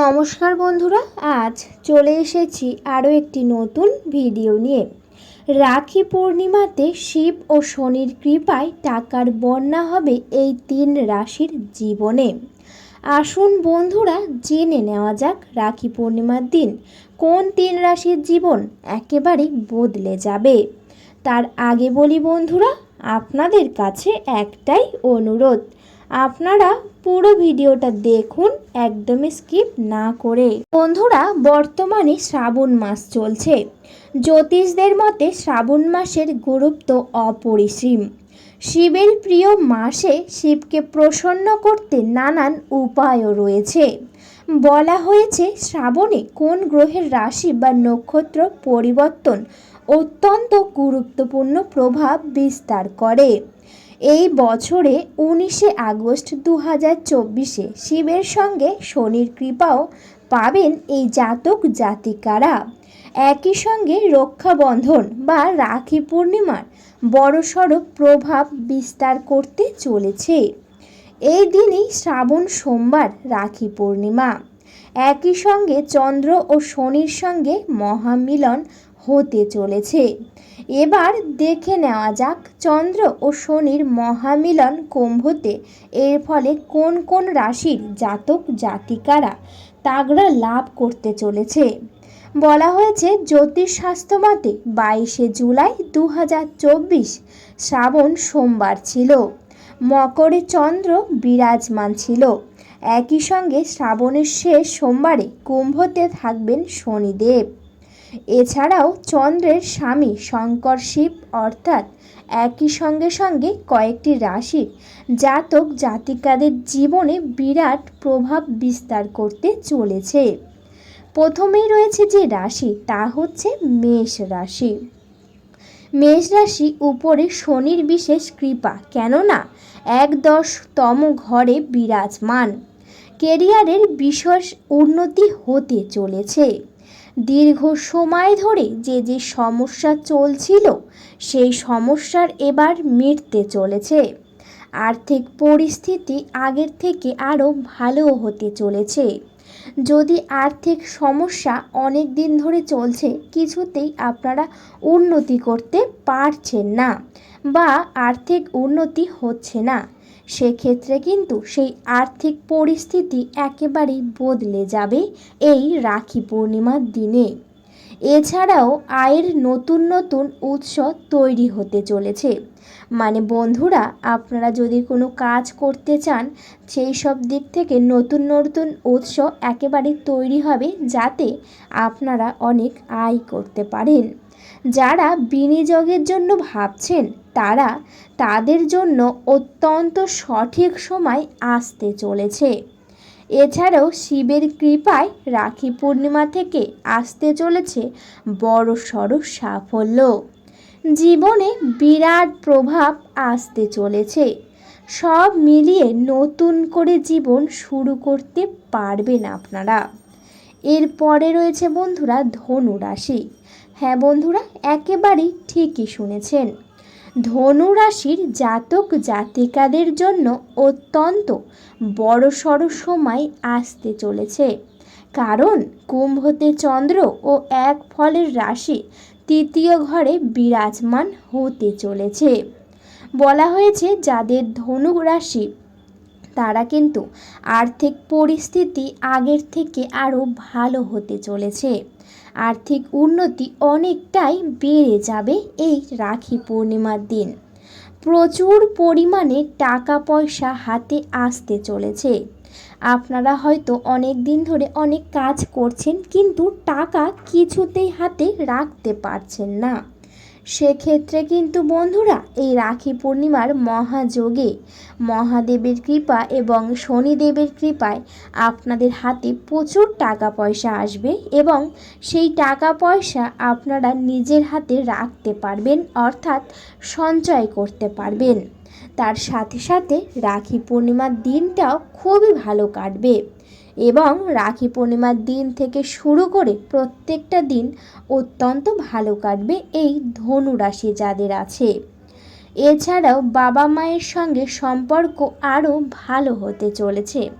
নমস্কার বন্ধুরা, আজ চলে এসেছি আরও একটি নতুন ভিডিও নিয়ে। রাখি পূর্ণিমাতে শিব ও শনির কৃপায় টাকার বন্যা হবে এই তিন রাশির জীবনে। আসুন বন্ধুরা, জেনে নেওয়া যাক রাখি পূর্ণিমার দিন কোন তিন রাশির জীবন একেবারে বদলে যাবে। তার আগে বলি বন্ধুরা, আপনাদের কাছে একটাই অনুরোধ আপনারা পুরো ভিডিওটা দেখুন, একদমই স্কিপ না করে। বন্ধুরা, বর্তমানে শ্রাবণ মাস চলছে। জ্যোতিষদের মতে শ্রাবণ মাসের গুরুত্ব অপরিসীম। শিবের প্রিয় মাসে শিবকে প্রসন্ন করতে নানান উপায়ও রয়েছে। বলা হয়েছে, শ্রাবণে কোন গ্রহের রাশি বা নক্ষত্র পরিবর্তন অত্যন্ত গুরুত্বপূর্ণ প্রভাব বিস্তার করে। এই বছরে উনিশে আগস্ট দু হাজার চব্বিশে শিবের সঙ্গে শনির কৃপাও পাবেন এই জাতক জাতিকারা। একই সঙ্গে রক্ষাবন্ধন বা রাখি পূর্ণিমার বড়সড় প্রভাব বিস্তার করতে চলেছে। এই দিনই শ্রাবণ সোমবার রাখি পূর্ণিমা। একই সঙ্গে চন্দ্র ও শনির সঙ্গে মহামিলন হতে চলেছে। এবার দেখে নেওয়া যাক, চন্দ্র ও শনির মহামিলন কুম্ভতে এর ফলে কোন কোন রাশির জাতক জাতিকারা তাগড়া লাভ করতে চলেছে? বলা হয়েছে জ্যোতিষশাস্ত্র মতে বাইশে জুলাই দু হাজার চব্বিশ শ্রাবণ সোমবার ছিল। মকরে চন্দ্র বিরাজমান ছিল। একই সঙ্গে শ্রাবণের শেষ সোমবারে কুম্ভতে থাকবেন শনিদেব। এছাড়াও চন্দ্রের স্বামী শঙ্কর শিব অর্থাৎ একই সঙ্গে সঙ্গে কয়েকটি রাশির জাতক জাতিকাদের জীবনে বিরাট প্রভাব বিস্তার করতে চলেছে। প্রথমেই রয়েছে যে রাশি, তা হচ্ছে মেষ রাশি। মেষ রাশি উপরে শনির বিশেষ কৃপা, কেননা এক দশতম ঘরে বিরাজমান। কেরিয়ারের বিশেষ উন্নতি হতে চলেছে। দীর্ঘ সময় ধরে যে যে সমস্যা চলছিল, সেই সমস্যার এবার মিটতে চলেছে। আর্থিক পরিস্থিতি আগের থেকে আরও ভালো হতে চলেছে। যদি আর্থিক সমস্যা অনেক দিন ধরে চলছে, কিছুতেই আপনারা উন্নতি করতে পারছেন না বা আর্থিক উন্নতি হচ্ছে না। সেক্ষেত্রে কিন্তু সেই আর্থিক পরিস্থিতি একেবারেই বদলে যাবে এই রাখি পূর্ণিমার দিনে। এছাড়াও আয়ের নতুন নতুন উৎস তৈরি হতে চলেছে। মানে বন্ধুরা, আপনারা যদি কোনো কাজ করতে চান, সেই সব দিক থেকে নতুন নতুন উৎস একেবারে তৈরি হবে যাতে আপনারা অনেক আয় করতে পারেন। যারা বিনিয়োগের জন্য ভাবছেন, তারা তাদের জন্য অত্যন্ত সঠিক সময় আসতে চলেছে। এছাড়াও শিবের কৃপায় রাখি পূর্ণিমা থেকে আসতে চলেছে বড় সড়ো সাফল্য। জীবনে বিরাট প্রভাব আসতে চলেছে। সব মিলিয়ে নতুন করে জীবন শুরু করতে পারবেন আপনারা। এরপরে রয়েছে বন্ধুরা ধনু রাশি। হ্যাঁ বন্ধুরা, একেবারেই ঠিকই শুনেছেন। ধনু রাশির জাতক জাতিকাদের জন্য অত্যন্ত বড়সড় সময় আসতে চলেছে। কারণ কুম্ভতে চন্দ্র ও এক ফলের রাশি তৃতীয় ঘরে বিরাজমান হতে চলেছে। বলা হয়েছে, যাদের ধনু রাশি, তারা কিন্তু আর্থিক পরিস্থিতি আগের থেকে আরও ভালো হতে চলেছে। আর্থিক উন্নতি অনেকটাই বেড়ে যাবে এই রাখি পূর্ণিমার দিন। প্রচুর পরিমাণে টাকা পয়সা হাতে আসতে চলেছে। আপনারা হয়তো অনেক দিন ধরে অনেক কাজ করছেন, কিন্তু টাকা কিছুতেই হাতে রাখতে পারছেন না। সেক্ষেত্রে কিন্তু বন্ধুরা, এই রাখি পূর্ণিমার মহাযোগে মহাদেবের কৃপা এবং শনিদেবের কৃপায় আপনাদের হাতে প্রচুর টাকা পয়সা আসবে এবং সেই টাকা পয়সা আপনারা নিজের হাতে রাখতে পারবেন, অর্থাৎ সঞ্চয় করতে পারবেন। তার সাথে সাথে রাখি পূর্ণিমার দিনটাও খুবই ভালো কাটবে। এবং রাখি পূর্ণিমার দিন থেকে শুরু করে প্রত্যেকটা দিন অত্যন্ত ভালো কাটবে এই ধনু রাশি যাদের আছে। এছাড়াও বাবা মায়ের সঙ্গে সম্পর্ক আরও ভালো হতে চলেছে।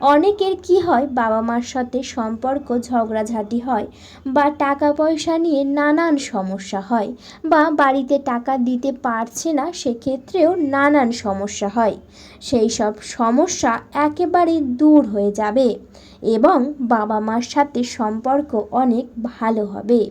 অনেকের কি হয়, বাবা মার সাথে সম্পর্ক ঝগড়াঝাটি হয় বা টাকা পয়সা নিয়ে নানান সমস্যা হয় বা বাড়িতে টাকা দিতে পারছে না, সেক্ষেত্রেও নানান সমস্যা হয়। সেই সব সমস্যা একেবারে দূর হয়ে যাবে এবং বাবা মার সাথে সম্পর্ক অনেক ভালো হবে।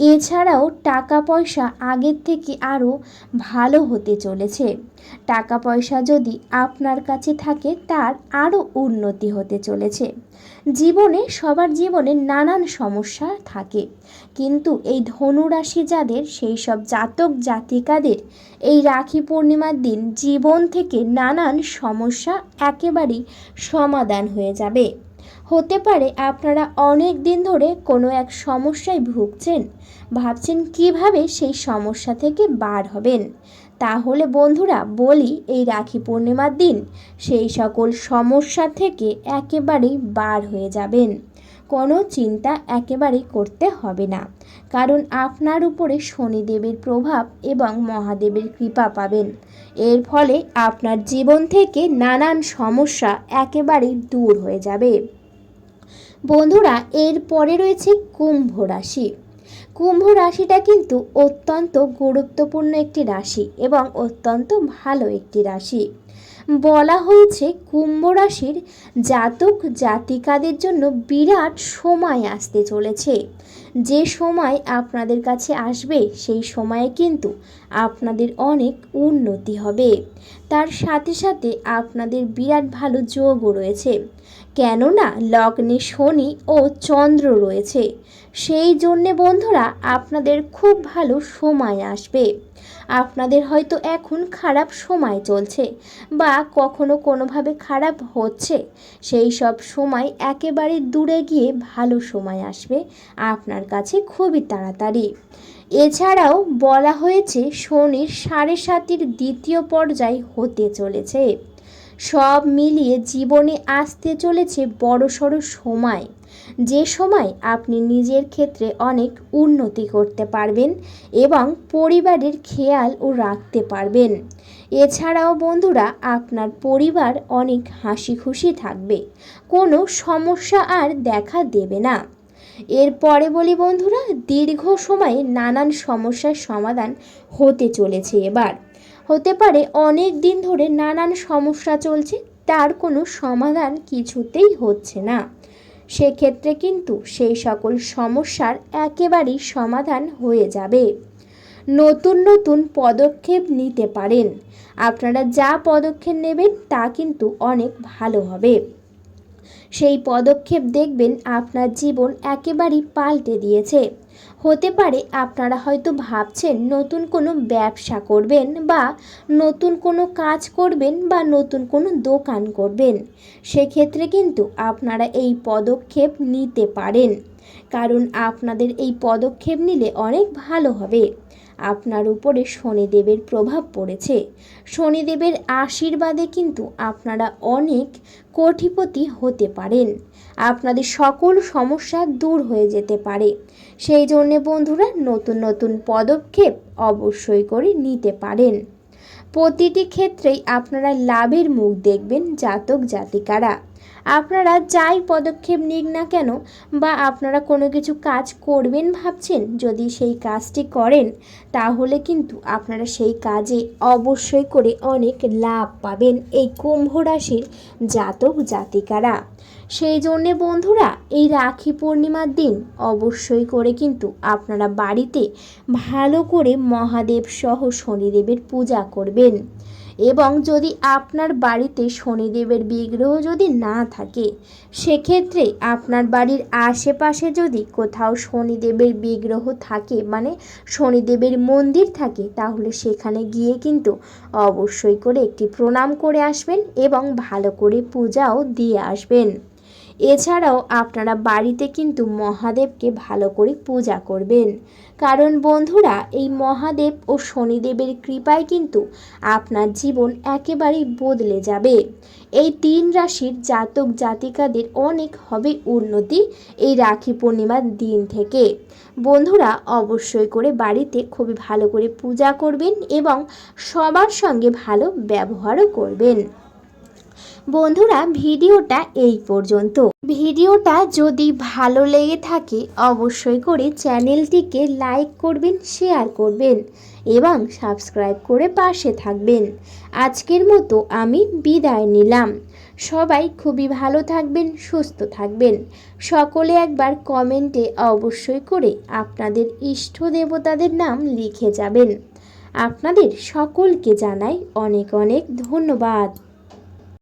এছাড়াও টাকা পয়সা আগের থেকে আরও ভালো হতে চলেছে। টাকা পয়সা যদি আপনার কাছে থাকে, তার আরও উন্নতি হতে চলেছে। জীবনে, সবার জীবনে নানান সমস্যা থাকে। কিন্তু এই ধনুরাশি যাদের, সেই সব জাতক জাতিকাদের, এই রাখি পূর্ণিমার দিন জীবন থেকে নানান সমস্যা একেবারেই সমাধান হয়ে যাবে। হতে পারে আপনারা অনেক দিন ধরে কোনো এক সমস্যায় ভুগছেন, ভাবছেন কীভাবে সেই সমস্যা থেকে বার হবেন। তাহলে বন্ধুরা, বলি এই রাখি পূর্ণিমার দিন সেই সকল সমস্যা থেকে একেবারেই বার হয়ে যাবেন। কোনো চিন্তা একেবারেই করতে হবে না, কারণ আপনার উপরে শনিদেবের প্রভাব এবং মহাদেবের কৃপা পাবেন। এর ফলে আপনার জীবন থেকে নানান সমস্যা একেবারেই দূর হয়ে যাবে। বন্ধুরা, এর পরে রয়েছে কুম্ভ রাশি। কুম্ভ রাশিটা কিন্তু অত্যন্ত গুরুত্বপূর্ণ একটি রাশি এবং অত্যন্ত ভালো একটি রাশি। বলা হয়েছে কুম্ভ রাশির জাতক জাতিকাদের জন্য বিরাট সময় আসতে চলেছে। যে সময় আপনাদের কাছে আসবে, সেই সময়ে কিন্তু আপনাদের অনেক উন্নতি হবে। তার সাথে সাথে আপনাদের বিরাট ভালো যোগও রয়েছে। কেননা লগ্নে শনি ও চন্দ্র রয়েছে। সেই জন্যে বন্ধুরা, আপনাদের খুব ভালো সময় আসবে। আপনাদের হয়তো এখন খারাপ সময় চলছে বা কখনো কোনোভাবে খারাপ হচ্ছে। সেই সব সময় একেবারে দূরে গিয়ে ভালো সময় আসবে আপনার কাছে খুবই তাড়াতাড়ি। এছাড়াও বলা হয়েছে শনির সাড়ে সাতির দ্বিতীয় পর্যায় হতে চলেছে। সব মিলিয়ে জীবনে আসতে চলেছে বড়সড় সময়। যে সময় আপনি নিজের ক্ষেত্রে অনেক উন্নতি করতে পারবেন এবং পরিবারের খেয়াল ও রাখতে পারবেন। এছাড়াও বন্ধুরা, আপনার পরিবার অনেক হাসি খুশি থাকবে, কোনো সমস্যা আর দেখা দেবে না। এরপরে বলি বন্ধুরা, দীর্ঘ সময়ে নানান সমস্যার সমাধান হতে চলেছে এবার। হতে পারে অনেক দিন ধরে নানান সমস্যা চলছে, তার কোনো সমাধান কিছুতেই হচ্ছে না। সেক্ষেত্রে কিন্তু সেই সকল সমস্যার একেবারেই সমাধান হয়ে যাবে। নতুন নতুন পদক্ষেপ নিতে পারেন। আপনারা যা পদক্ষেপ নেবেন তা কিন্তু অনেক ভালো হবে। সেই পদক্ষেপ দেখবেন আপনার জীবন একেবারেই পাল্টে দিয়েছে। হতে পারে আপনারা হয়তো ভাবছেন নতুন কোনো ব্যবসা করবেন বা নতুন কোনো কাজ করবেন বা নতুন কোনো দোকান করবেন। সেক্ষেত্রে কিন্তু আপনারা এই পদক্ষেপ নিতে পারেন। কারণ আপনাদের এই পদক্ষেপ নিলে অনেক ভালো হবে। আপনার উপরে শনিদেবের প্রভাব পড়েছে। শনিদেবের আশীর্বাদে কিন্তু আপনারা অনেক কোটিপতি হতে পারেন। আপনাদের সকল সমস্যা দূর হয়ে যেতে পারে। সেই জন্যে বন্ধুরা নতুন নতুন পদক্ষেপ অবশ্যই করে নিতে পারেন। প্রতিটি ক্ষেত্রেই আপনারা লাভের মুখ দেখবেন জাতক জাতিকারা আপনারা যাই পদক্ষেপ নিক না কেন বা আপনারা কোনো কিছু কাজ করবেন ভাবছেন, যদি সেই কাজটি করেন, তাহলে কিন্তু আপনারা সেই কাজে অবশ্যই করে অনেক লাভ পাবেন এই কুম্ভ রাশির জাতক জাতিকারা। সেই জন্যে বন্ধুরা, এই রাখি পূর্ণিমার দিন অবশ্যই করে কিন্তু আপনারা বাড়িতে ভালো করে মহাদেব সহ শনিদেবের পূজা করবেন। এবং যদি আপনার বাড়িতে শনিদেবের বিগ্রহ যদি না থাকে, সেক্ষেত্রে আপনার বাড়ির আশেপাশে যদি কোথাও শনিদেবের বিগ্রহ থাকে মানে শনিদেবের মন্দির থাকে, তাহলে সেখানে গিয়ে কিন্তু অবশ্যই করে একটি প্রণাম করে আসবেন এবং ভালো করে পূজাও দিয়ে আসবেন। এছাড়াও আপনারা বাড়িতে কিন্তু মহাদেবকে ভালো করে পূজা করবেন। কারণ বন্ধুরা, এই মহাদেব ও শনিদেবের কৃপায় কিন্তু আপনার জীবন একেবারেই বদলে যাবে। এই তিন রাশির জাতক জাতিকাদের অনেক হবে উন্নতি এই রাখি পূর্ণিমার দিন থেকে। বন্ধুরা, অবশ্যই করে বাড়িতে খুবই ভালো করে পূজা করবেন এবং সবার সঙ্গে ভালো ব্যবহারও করবেন। বন্ধুরা, ভিডিওটা এই পর্যন্ত। ভিডিওটা যদি ভালো লেগে থাকে, অবশ্যই করে চ্যানেলটিকে লাইক করবেন, শেয়ার করবেন এবং সাবস্ক্রাইব করে পাশে থাকবেন। আজকের মতো আমি বিদায় নিলাম। সবাই খুবই ভালো থাকবেন, সুস্থ থাকবেন। সকলে একবার কমেন্টে অবশ্যই করে আপনাদের ইষ্ট দেবতাদের নাম লিখে যাবেন। আপনাদের সকলকে জানাই অনেক অনেক ধন্যবাদ।